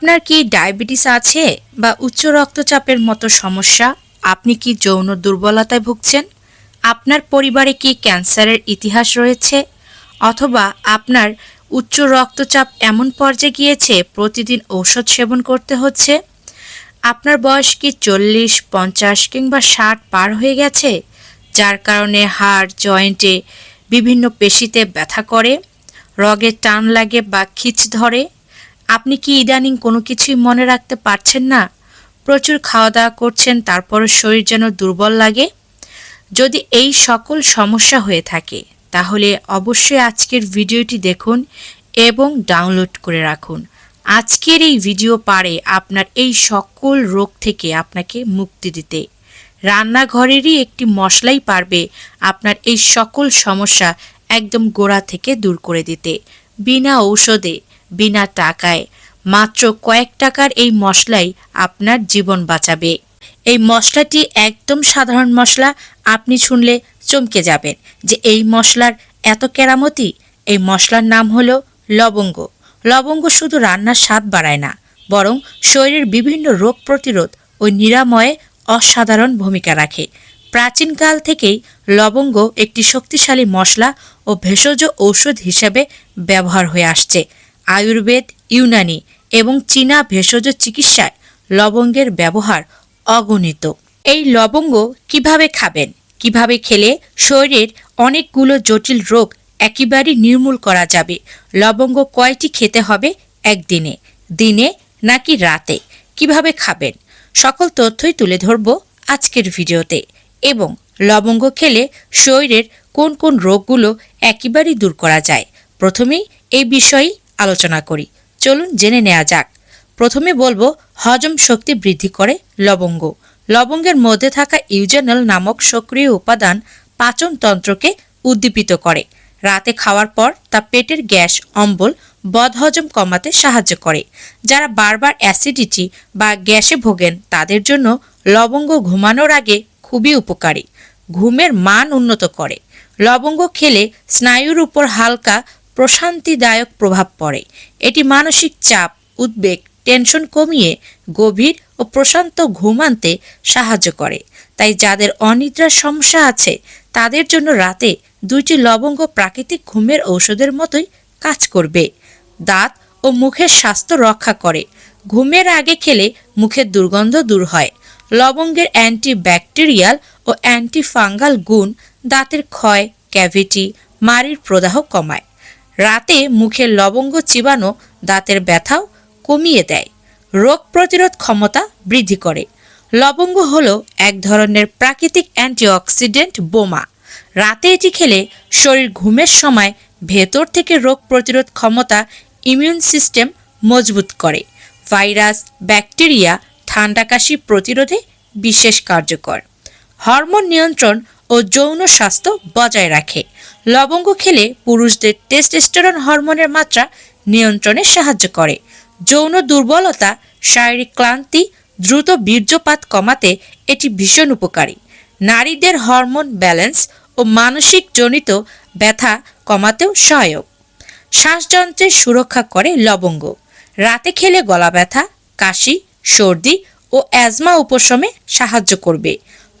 আপনার কি ডায়াবেটিস আছে বা উচ্চ রক্তচাপের মতো সমস্যা? আপনি কি যৌন দুর্বলতায় ভুগছেন? আপনার পরিবারে কি ক্যান্সারের ইতিহাস রয়েছে? অথবা আপনার উচ্চ রক্তচাপ এমন পর্যায়ে গিয়েছে, প্রতিদিন ঔষধ সেবন করতে হচ্ছে? আপনার বয়স কি চল্লিশ, পঞ্চাশ কিংবা ষাট পার হয়ে গেছে, যার কারণে হাড়, জয়েন্টে বিভিন্ন পেশিতে ব্যথা করে, রগে টান লাগে বা খিচ ধরে? আপনি কি ইদানিং কোনো কিছুই মনে রাখতে পারছেন না? প্রচুর খাওয়া দাওয়া করছেন, তারপরও শরীর যেন দুর্বল লাগে? যদি এই সকল সমস্যা হয়ে থাকে, তাহলে অবশ্যই আজকের ভিডিওটি দেখুন এবং ডাউনলোড করে রাখুন। আজকের এই ভিডিও পারে আপনার এই সকল রোগ থেকে আপনাকে মুক্তি দিতে। রান্নাঘরেরই একটি মশলাই পারবে আপনার এই সকল সমস্যা একদম গোড়া থেকে দূর করে দিতে, বিনা ঔষধে। বিনা টাকায়। মাত্র কয়েক টাকার এই মশলাই আপনার জীবন বাঁচাবে। এই মশলাটি একদম সাধারণ মশলা, আপনি শুনলে চমকে যাবেন যে এই মশলার এত কেরামতি। এই মশলার নাম হলো লবঙ্গ। লবঙ্গ শুধু রান্নার স্বাদ বাড়ায় না, বরং শরীরের বিভিন্ন রোগ প্রতিরোধ ও নিরাময়ে অসাধারণ ভূমিকা রাখে। প্রাচীনকাল থেকেই লবঙ্গ একটি শক্তিশালী মশলা ও ভেষজ ঔষধ হিসেবে ব্যবহার হয়ে আসছে। আয়ুর্বেদ, ইউনানি এবং চীনা ভেষজ চিকিৎসায় লবঙ্গের ব্যবহার অগণিত। এই লবঙ্গ কীভাবে খাবেন? কীভাবে খেলে শরীরের অনেকগুলো জটিল রোগ একেবারে নির্মূল করা যাবে? লবঙ্গ কয়টি খেতে হবে একদিনে? দিনে নাকি রাতে? কীভাবে খাবেন? সকল তথ্যই তুলে ধরব আজকের ভিডিওতে। এবং লবঙ্গ খেলে শরীরের কোন কোন রোগগুলো একেবারেই দূর করা যায়? প্রথমেই এই বিষয়েই আলোচনা করি। চলুন জেনে নেওয়া যাক। প্রথমে বলব, হজম শক্তি বৃদ্ধি করে লবঙ্গ। লবঙ্গের মধ্যে থাকা ইউজেনাল নামক সক্রিয় উপাদান পাচনতন্ত্রকে উদ্দীপিত করে। রাতে খাওয়ার পর তা পেটের গ্যাস, অম্বল, বদহজম কমাতে সাহায্য করে। যারা বারবার অ্যাসিডিটি বা গ্যাসে ভোগেন, তাদের জন্য লবঙ্গ ঘুমানোর আগে খুবই উপকারী। ঘুমের মান উন্নত করে। লবঙ্গ খেলে স্নায়ুর উপর হালকা প্রশান্তিদায়ক প্রভাব পড়ে। এটি মানসিক চাপ, উদ্বেগ, টেনশন কমিয়ে গভীর ও প্রশান্ত ঘুম আনতে সাহায্য করে। তাই যাদের অনিদ্রার সমস্যা আছে, তাদের জন্য রাতে দুইটি লবঙ্গ প্রাকৃতিক ঘুমের ঔষধের মতোই কাজ করবে। দাঁত ও মুখের স্বাস্থ্য রক্ষা করে। ঘুমের আগে খেলে মুখের দুর্গন্ধ দূর হয়। লবঙ্গের অ্যান্টিব্যাকটেরিয়াল ও অ্যান্টিফাঙ্গাল গুণ দাঁতের ক্ষয়, ক্যাভিটি, মাড়ির প্রদাহ কমায়। রাতে মুখে লবঙ্গ চিবানো দাঁতের ব্যথাও কমিয়ে দেয়। রোগ প্রতিরোধ ক্ষমতা বৃদ্ধি করে। লবঙ্গ হলো এক ধরনের প্রাকৃতিক অ্যান্টিঅক্সিডেন্ট বোমা। রাতে এটি খেলে শরীর ঘুমের সময় ভেতর থেকে রোগ প্রতিরোধ ক্ষমতা ইমিউন সিস্টেম মজবুত করে। ভাইরাস, ব্যাকটেরিয়া ঠান্ডা কাশি প্রতিরোধে বিশেষ কার্যকর। হরমোন নিয়ন্ত্রণ ও যৌন স্বাস্থ্য বজায় রাখে। লবঙ্গ খেলে পুরুষদের টেস্টোস্টেরন হরমোনের মাত্রা নিয়ন্ত্রণে সাহায্য করে। যৌন দুর্বলতা, শারীরিক ক্লান্তি, দ্রুত বীর্যপাত কমাতে এটি ভীষণ উপকারী। নারীদের হরমোন ব্যালেন্স ও মানসিক জনিত ব্যথা কমাতেও সহায়ক। শ্বাসযন্ত্রের সুরক্ষা করে লবঙ্গ। রাতে খেলে গলা ব্যথা, কাশি, সর্দি ও অ্যাজমা উপশমে সাহায্য করবে।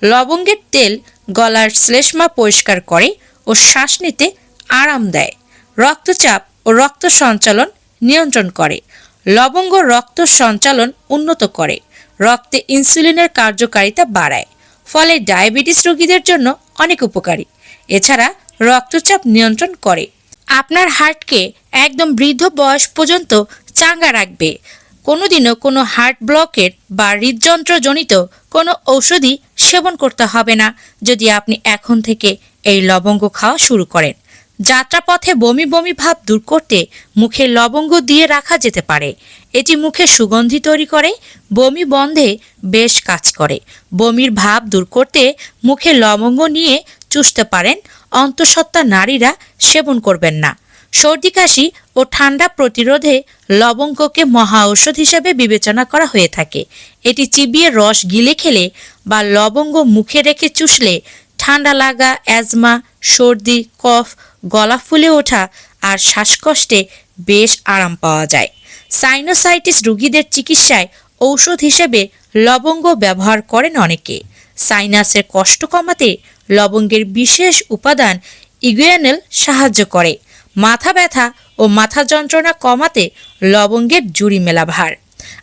লবঙ্গের তেল গলার শ্লেষ্মা পরিষ্কার করে ও শ্বাস নিতে আরাম দেয়। রক্তচাপ ও রক্ত সঞ্চালন নিয়ন্ত্রণ করে। লবঙ্গ রক্ত সঞ্চালন উন্নত করে। রক্তে ইনসুলিনের কার্যকারিতা বাড়ায়। ফলে ডায়াবেটিস রোগীদের জন্য অনেক উপকারী। এছাড়া রক্তচাপ নিয়ন্ত্রণ করে। আপনার হার্টকে একদম বৃদ্ধ বয়স পর্যন্ত চাঙ্গা রাখবে। কোনোদিনও কোনো হার্ট ব্লকের বা হৃদযন্ত্রজনিত কোনো ঔষধি সেবন করতে হবে না যদি আপনি এখন থেকে এই লবঙ্গ খাওয়া শুরু করেন। যাত্রাপথে বমি বমি ভাব দূর করতে মুখে লবঙ্গ দিয়ে রাখা যেতে পারে। এটি মুখে সুগন্ধি তৈরি করে, বমি বন্ধে বেশ কাজ করে। বমির ভাব দূর করতে মুখে লবঙ্গ নিয়ে চুষতে পারেন। অন্তঃসত্ত্বা নারীরা সেবন করবেন না। সর্দি কাশি ও ঠান্ডা প্রতিরোধে লবঙ্গকে মহা ঔষধ হিসেবে বিবেচনা করা হয়ে থাকে। এটি চিবিয়ে রস গিলে খেলে বা লবঙ্গ মুখে রেখে চুষলে ঠান্ডা লাগা, অ্যাজমা, সর্দি, কফ, গলা ফুলে ওঠা আর শ্বাসকষ্টে বেশ আরাম পাওয়া যায়। সাইনোসাইটিস রোগীদের চিকিৎসায় ঔষধ হিসেবে লবঙ্গ ব্যবহার করেন অনেকে। সাইনাসের কষ্ট কমাতে লবঙ্গের বিশেষ উপাদান ইগুয়ানেল সাহায্য করে। মাথা ব্যথা ও মাথা যন্ত্রণা কমাতে লবঙ্গের জুড়ি মেলা ভার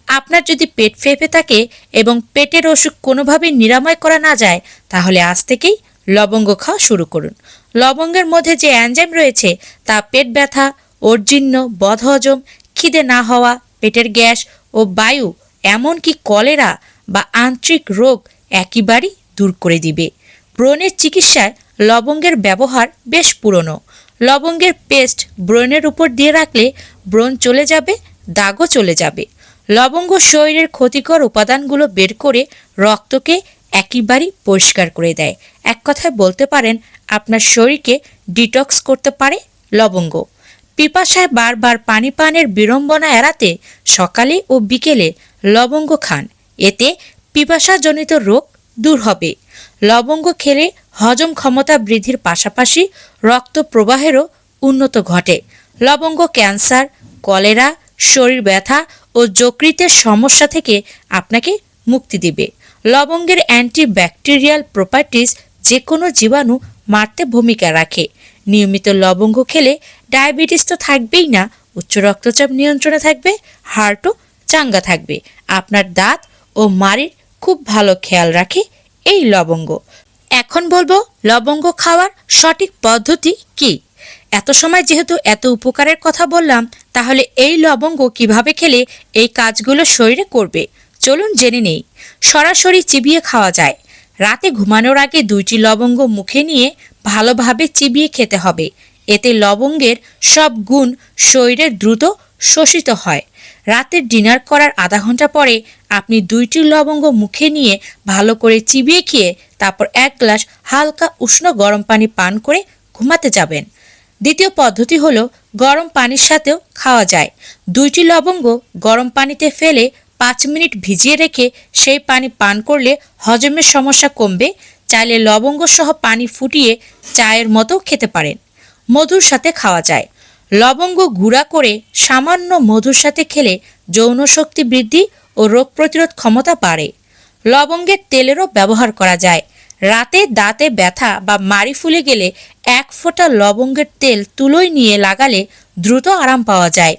আপনার যদি পেট ফেঁপে থাকে এবং পেটের অসুখ কোনোভাবেই নিরাময় করা না যায়, তাহলে আজ থেকেই লবঙ্গ খাওয়া শুরু করুন। লবঙ্গের মধ্যে যে অ্যানজাইম রয়েছে, তা পেট ব্যথা অর্জিন্য বদহজম, খিদে না হওয়া, পেটের গ্যাস ও বায়ু, এমনকি কলেরা বা আন্ত্রিক রোগ একেবারেই দূর করে দিবে। ব্রণের চিকিৎসায় লবঙ্গের ব্যবহার বেশ পুরনো। লবঙ্গের পেস্ট ব্রণের উপর দিয়ে রাখলে ব্রণ চলে যাবে, দাগও চলে যাবে। লবঙ্গ শরীরের ক্ষতিকর উপাদানগুলো বের করে রক্তকে একেবারেই পরিষ্কার করে দেয়। এক কথায় বলতে পারেন, আপনার শরীরকে ডিটক্স করতে পারে লবঙ্গ। পিপাসায় বারবার পানি পানের বিড়ম্বনা এড়াতে সকালে ও বিকেলে লবঙ্গ খান। এতে পিপাসাজনিত রোগ দূর হবে। লবঙ্গ খেলে হজম ক্ষমতা বৃদ্ধির পাশাপাশি রক্ত প্রবাহেরও উন্নত ঘটে। লবঙ্গ, ক্যান্সার, কলেরা, শরীর ব্যথা ও যকৃতের সমস্যা থেকে আপনাকে মুক্তি দিবে। লবঙ্গের অ্যান্টিব্যাকটেরিয়াল প্রপার্টিজ যে কোনো জীবাণু মারতে ভূমিকা রাখে। নিয়মিত লবঙ্গ খেলে ডায়াবেটিস তো থাকবেই না, উচ্চ রক্তচাপ নিয়ন্ত্রণে থাকবে হার্টও চাঙ্গা থাকবে। আপনার দাঁত ও মাড়ির খুব ভালো খেয়াল রাখে এই লবঙ্গ। এখন বলব লবঙ্গ খাওয়ার সঠিক পদ্ধতি কি? এত সময় যেহেতু এত উপকারের কথা বললাম, তাহলে এই লবঙ্গ কীভাবে খেলে এই কাজগুলো শরীরে করবে? চলুন জেনে নেই। সরাসরি চিবিয়ে খাওয়া যায়। রাতে ঘুমানোর আগে দুইটি লবঙ্গ মুখে নিয়ে ভালোভাবে চিবিয়ে খেতে হবে। এতে লবঙ্গের সব গুণ শরীরে দ্রুত শোষিত হয়। রাতের ডিনার করার আধা ঘণ্টা পরে আপনি দুইটি লবঙ্গ মুখে নিয়ে ভালো করে চিবিয়ে খেয়ে তারপর এক গ্লাস হালকা উষ্ণ গরম পানি পান করে ঘুমাতে যাবেন। দ্বিতীয় পদ্ধতি হলো গরম পানির সাথেও খাওয়া যায়। দুইটি লবঙ্গ গরম পানিতে ফেলে পাঁচ মিনিট ভিজিয়ে রেখে সেই পানি পান করলে হজমের সমস্যা কমবে। চাইলে লবঙ্গ সহ পানি ফুটিয়ে চায়ের মতো খেতে পারেন। মধুর সাথে খাওয়া যায়। লবঙ্গ গুঁড়া করে সামান্য মধুর সাথে খেলে যৌন শক্তি বৃদ্ধি ও রোগ প্রতিরোধ ক্ষমতা বাড়ে। লবঙ্গের তেলেরও ব্যবহার করা যায়। রাতে দাঁতে ব্যথা বা মাড়ি ফুলে গেলে এক ফোঁটা লবঙ্গের তেল তুলোয় নিয়ে লাগালে দ্রুত আরাম পাওয়া যায়।